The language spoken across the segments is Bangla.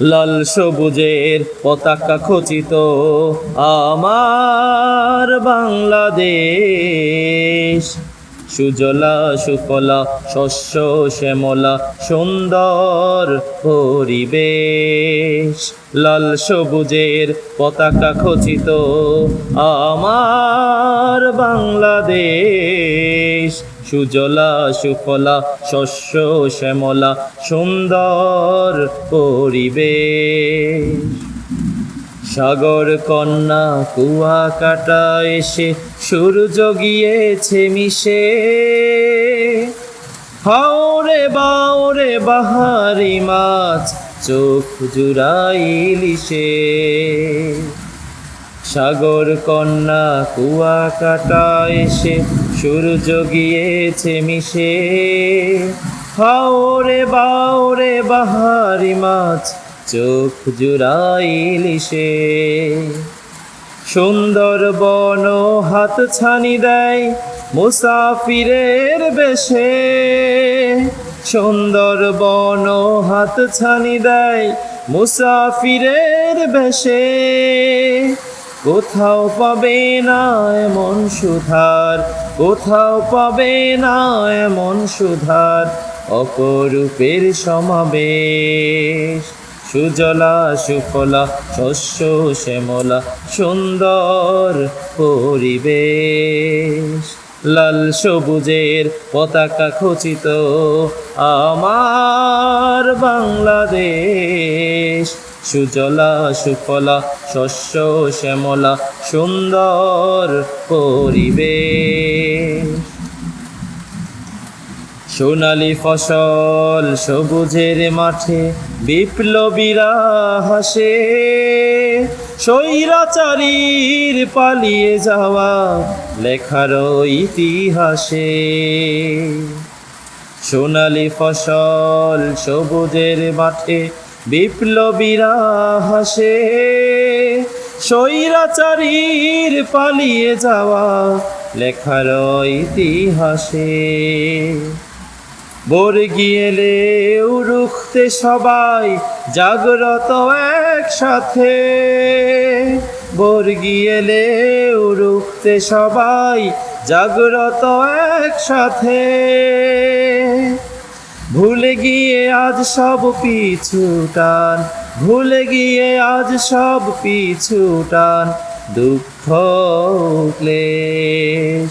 লাল সবুজের পতাকা খচিত আমার বাংলাদেশ। সুজলা, সুফলা, শস্য, শ্যামলা, সুন্দর পরিবেশ। লাল সবুজের পতাকা খচিত আমার বাংলাদেশ। সুজলা সুফলা, শস্য শ্যামলা, সুন্দর পরিবেশ। সাগর কন্যা কুয়া কাটা এসে সূর্য গিয়েছে মিশে। হাওরে বাওরে বাহারি মাছ, চোখ জুড়াইলিশে সাগর কন্যা কুয়া কাটা এসে সূর্য গিয়েছে মিশে। হাওরে বাওরে বাহারি মাছ, চোখ জুড়াইলিশে সুন্দর বন হাত ছানি দেয় মুসাফিরের বেশে। সুন্দর বন হাত ছানি দেয় মুসাফিরের বেশে। কোথাও পাবে না এমন সুধার, কোথাও পাবে না এমন সুধার, অপরূপের সমাবেশ। সুজলা, সুফলা, শস্য, শ্যামলা, সুন্দর পরিবেশ। লাল সবুজের পতাকা খচিত আমার বাংলাদেশ। সুজলা সুফলা, শস্য শ্যামলা, সুন্দর পরিবেশ। সোনালি ফসল সবুজের মাঠে, বিপ্লবীরা হাসে। স্বৈরাচারীর পালিয়ে যাওয়া লেখার ইতিহাসে। সোনালি ফসল সবুজের মাঠে বিপ্লবীরা হাসে, স্বৈরাচারীর পালিয়ে যাওয়া লেখার ইতিহাসে। বর্গিয়েলে রুখতে সবাই জাগ্রত একসাথে। বর্গিয়েলে রুখতে সবাই জাগ্রত একসাথে। ভুলে গিয়ে আজ সব পিছু টান। ভুলে গিয়ে আজ সব পিছু টান। দুঃখ ক্লেশ।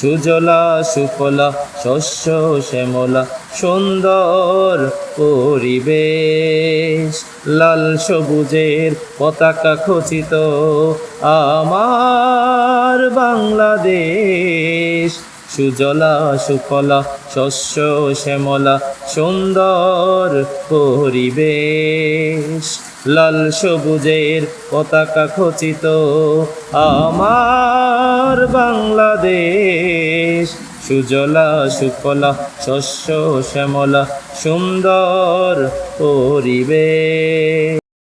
সুজলা, সুফলা, শস্য, শ্যামলা, সুন্দর পরিবেশ। লাল সবুজের পতাকা খচিত আমার বাংলাদেশ। সুজলা সুফলা, শস্য শ্যামলা, সুন্দর পরিবেশ। লাল সবুজের পতাকা খচিত আমার বাংলাদেশ। সুজলা সুফলা, শস্য শ্যামলা, সুন্দর পরিবেশ।